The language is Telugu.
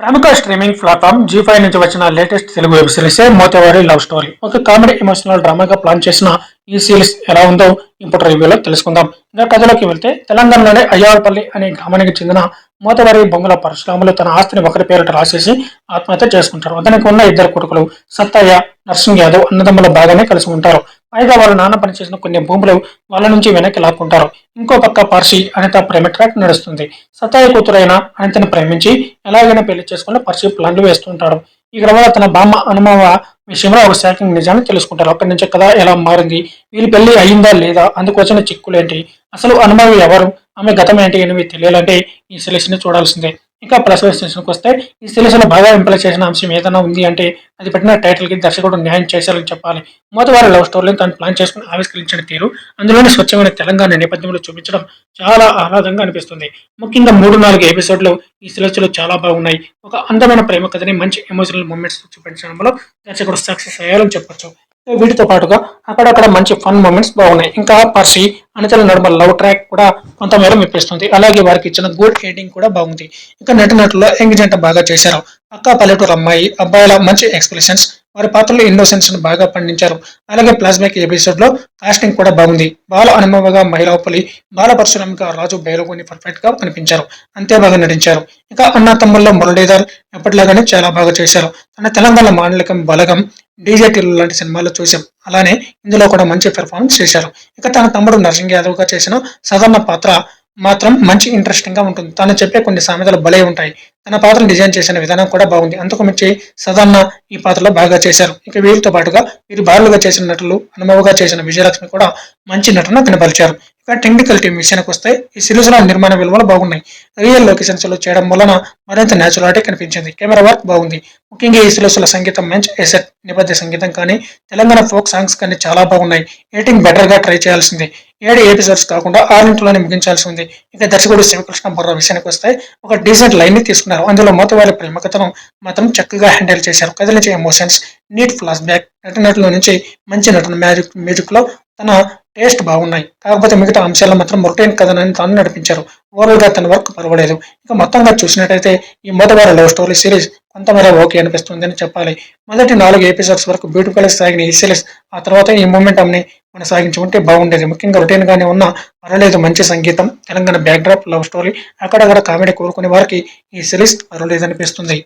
ప్రముఖ స్ట్రీమింగ్ ప్లాట్ఫామ్ జీ ఫైవ్ నుంచి వచ్చిన latest Telugu web series Mothevari love story. ఒక కామెడీ ఎమోషనల్ డ్రామాగా ప్లాన్ చేసిన ఈ సిరీస్ ఎలా ఉందో ఇప్పుడు రివ్యూలో తెలుసుకుందాం. ఇంకా కథలోకి వెళ్తే తెలంగాణలోని అయ్యారపల్లి అనే గ్రామానికి చెందిన మోతవారి బొంగుల పరశురాములు తన ఆస్తిని ఒకరి పేరిట రాసేసి ఆత్మహత్య చేసుకుంటారు. అతనికి ఉన్న ఇద్దరు కొడుకులు సత్తయ్య నర్సింగ్ యాదవ్ అన్నదమ్ముల బాగానే కలిసి ఉంటారు. పైగా వాళ్ళ నాన్న పనిచేసిన కొన్ని భూములు వాళ్ళ నుంచి వెనక్కి లాక్కుంటారు. ఇంకో పక్క పర్షి అనిత ప్రేమ ట్రాక్ నడుస్తుంది. సత్తయ్య కూతురైన అనితను ప్రేమించి ఎలాగైనా పెళ్ళి చేసుకుని పర్షి ప్లాన్లు వేస్తుంటాడు. ఈ క్రమంలో తన బామ్మ అనుమవ విషయంలో ఒక శాఖ నిజాన్ని తెలుసుకుంటారు అక్కడి నుంచి కదా ఎలా మారింది? వీళ్ళు పెళ్ళి అయిందా లేదా? అందుకోసం చిక్కులేంటి? అసలు అనుమవి ఎవరు? ఆమె గతం ఏంటి అనేవి తెలియాలంటే ఈ సిరీస్ని చూడాల్సిందే. ఇంకా ప్లస్ స్టేషన్కి వస్తే ఈ సిరీస్లో బాగా ఇంప్లై చేసిన అంశం ఏదైనా ఉంది అంటే అది పెట్టిన టైటిల్కి దర్శకుడు న్యాయం చేశారని చెప్పాలి. మొదటివారి లవ్ స్టోరీని తను ప్లాన్ చేసుకుని ఆవిష్కరించిన తీరు అందులోని స్వచ్ఛమైన తెలంగాణ నేపథ్యంలో చూపించడం చాలా ఆహ్లాదంగా అనిపిస్తుంది. ముఖ్యంగా మూడు నాలుగు ఎపిసోడ్లు ఈ సిరీస్లో చాలా బాగున్నాయి. ఒక అందమైన ప్రేమ కథని మంచి ఎమోషనల్ మూమెంట్స్ చూపించడంలో దర్శకుడు సక్సెస్ అయ్యారని చెప్పొచ్చు. వీటితో పాటుగా అక్కడక్కడ మంచి ఫన్ మూమెంట్స్ బాగున్నాయి. ఇంకా పర్సి అనుచరుల నడుమ లవ్ ట్రాక్ కూడా కొంతమేర మెప్పిస్తుంది. అలాగే వారికి ఇచ్చిన గుడ్ ఎయిటింగ్ కూడా బాగుంది. ఇంకా నటునటులో యంగ్ జంట బాగా చేశారు. అక్క పల్లెటూరు అమ్మాయి అబ్బాయిల మంచి ఎక్స్ప్రెషన్స్ వారి పాత్రలో ఇన్నోసెన్స్ను బాగా పండించారు. అలాగే ప్లాస్మిక్ ఎపిసోడ్లో కాస్టింగ్ కూడా బాగుంది. బాల అనుభవగా మహిళాపలి బాల పరశురామిక రాజు బయలుకొని పర్ఫెక్ట్గా కనిపించారు. అంతే బాగా నటించారు. ఇక అన్న తమ్ముల్లో మురళీధర్ ఎప్పటిలాగానే చాలా బాగా చేశారు. తన తెలంగాణ మాండలికం బలగం డీజే టిల్లు లాంటి సినిమాల్లో చూసాం అలానే ఇందులో కూడా మంచి పెర్ఫార్మెన్స్ చేశారు. ఇక తన తమ్ముడు నర్సింగ్ యాదవ్గా చేసిన సాధారణ పాత్ర మాత్రం మంచి ఇంట్రెస్టింగ్గా ఉంటుంది. తను చెప్పే కొన్ని సామెతలు భలే ఉంటాయి. తన పాత్రను డిజైన్ చేసిన విధానం కూడా బాగుంది. అంతకు మించి సదాన్న ఈ పాత్రలో బాగా చేశారు. ఇక వీరితో పాటుగా వీరు బారులుగా చేసిన నటులు అనుభవగా చేసిన విజయలక్ష్మి కూడా మంచి నటన కనబరిచారు. ఇక టెక్నికల్ టీం విషయానికి వస్తే ఈ సిరీస్లో నిర్మాణ విలువలు బాగున్నాయి. రియల్ లొకేషన్స్లో చేయడం వలన మరింత న్యాచురాలిటీ కనిపించింది. కెమెరా వర్క్ బాగుంది. ముఖ్యంగా ఈ సులసుల సంగీతం మంచి ఎసెట్ నేపథ్య సంగీతం కానీ తెలంగాణ ఫోక్ సాంగ్స్ కానీ చాలా బాగున్నాయి. ఎడిటింగ్ బెటర్గా ట్రై చేయాల్సింది. ఏడు ఎపిసోడ్స్ కాకుండా ఆరింటిలోనే ముగించాల్సి ఉంది. ఇక దర్శకుడు శివకృష్ణ బుర్ర విషయానికి వస్తే ఒక డీసెంట్ లైన్ని తీసుకున్నారు. అందులో మోతవారి ప్రేమ కథను మాత్రం చక్కగా హ్యాండిల్ చేశారు. కదిలించే ఎమోషన్స్ నీట్ ఫ్లాష్ బ్యాక్ నటనటుల నుంచి మంచి నటన మ్యాజిక్ మ్యూజిక్లో తన టేస్ట్ బాగున్నాయి. కాకపోతే మిగతా అంశాల్లో మాత్రం మొరటైన కథనాన్ని తాను నడిపించారు. ఓవరాల్గా తన వర్క్ పర్వాలేదు. ఇక మొత్తంగా చూసినట్టయితే ఈ మొదటి లవ్ స్టోరీ సిరీస్ అంతవరకు ఓకే అనిపిస్తుంది అని చెప్పాలి. మొదటి నాలుగు ఎపిసోడ్స్ వరకు బ్యూటిఫుల్ సాగిన ఈ సిరీస్ ఆ తర్వాత ఈ మూమెంటమ్ని కొనసాగించుకుంటే ఉంటే బాగుండేది. ముఖ్యంగా రొటీన్ గానే ఉన్న పర్వాలేదు మంచి సంగీతం తెలంగాణ బ్యాక్డ్రాప్ లవ్ స్టోరీ అక్కడక్కడ కామెడీ కోరుకునే వారికి ఈ సిరీస్ పర్వాలేదు అనిపిస్తుంది.